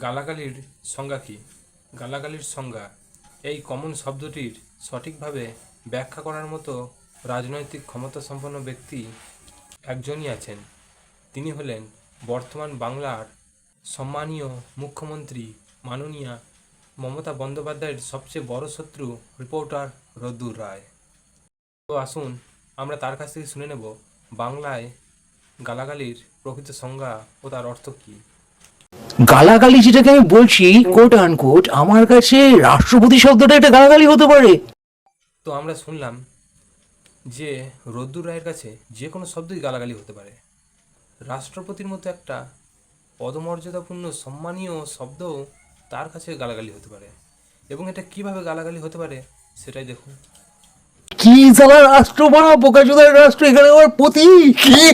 গালাগালির সংজ্ঞা কী? গালাগালির সংজ্ঞা। এই কমন শব্দটির সঠিকভাবে ব্যাখ্যা করার মতো রাজনৈতিক ক্ষমতা সম্পন্ন ব্যক্তি একজনই আছেন। তিনি হলেন বর্তমান বাংলার সম্মানীয় মুখ্যমন্ত্রী মাননীয়া মমতা বন্দ্যোপাধ্যায়ের সবচেয়ে বড় শত্রু রিপোর্টার রদ্দুর রায়। তো আসুন, আমরা তার কাছ থেকে শুনে নেব, বাংলায় গালাগালির প্রকৃত সংজ্ঞা ও তার অর্থ কী? গালাগালি যেটাকে আমি বলছি কোট আনকোট আমার কাছে রাষ্ট্রপতি শব্দটা একটা গালাগালি হতে পারে। তো আমরা শুনলাম যে রদ্দুর রায়ের কাছে যে কোনো শব্দই গালাগালি হতে পারে। রাষ্ট্রপতির মতো একটা পদমর্যাদাপূর্ণ সম্মানীয় শব্দও তার কাছে গালাগালি হতে পারে। এবং এটা কীভাবে গালাগালি হতে পারে সেটাই দেখুন। কি জ্বালা রাষ্ট্র বানা বোকাচোদার রাষ্ট্র এখানে আমার প্রতি কি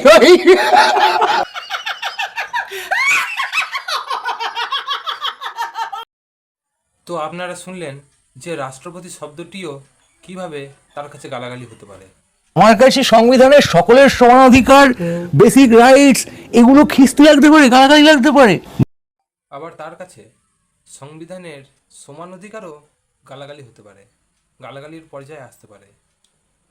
তো আপনারা শুনলেন যে রাষ্ট্রপতি শব্দটিও কীভাবে তার কাছে গালাগালি হতে পারে। আমার কাছে সংবিধানের সকলের সমান অধিকার বেসিক রাইটস এগুলো খিস্তি লাগতে পারে গালাগালি লাগতে পারে। আবার তার কাছে সংবিধানের সমান অধিকারও গালাগালি হতে পারে গালাগালির পর্যায়ে আসতে পারে।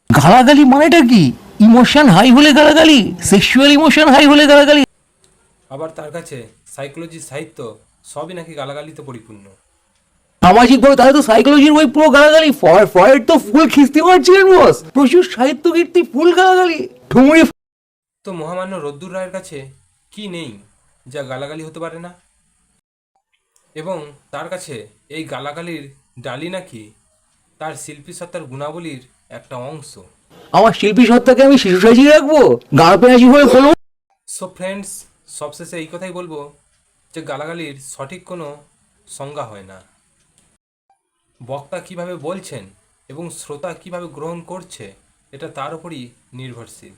গালাগালি মানেটা কি? ইমোশন হাই হলে গালাগালি সেক্সুয়াল ইমোশন হাই হলে গালাগালি। আবার তার কাছে সাইকোলজি সাহিত্য সবই নাকি গালাগালিতে পরিপূর্ণ। সামাজিক ভাবে তাহলে তো সাইকোলজির বই পুরো গালাগালি। ফর ফয়েড তো ফুল খিস্তি মারছিলেন বস প্রচুর সাহিত্য কীর্তি ফুল গালাগালি। ঠুমুরি তো মহামান্য রদ্দুর রায়ের কাছে কি নেই যা গালাগালি হতে পারে না? এবং তার কাছে এই গালাগালির ডালি নাকি তার শিল্পী সত্তার গুণাবলীর একটা অংশ? আমার শিল্পী সত্তাকে আমি শিশু সাজিয়ে রাখব? গাঁ পেঁয়াজি হয়ে বলব সো ফ্রেন্ডস সবশেষে এই কথাই বলব যে গালাগালির সঠিক কোনো সংজ্ঞা হয় না। বক্তা কীভাবে বলছেন এবং শ্রোতা কীভাবে গ্রহণ করছে এটা তার উপরই নির্ভরশীল।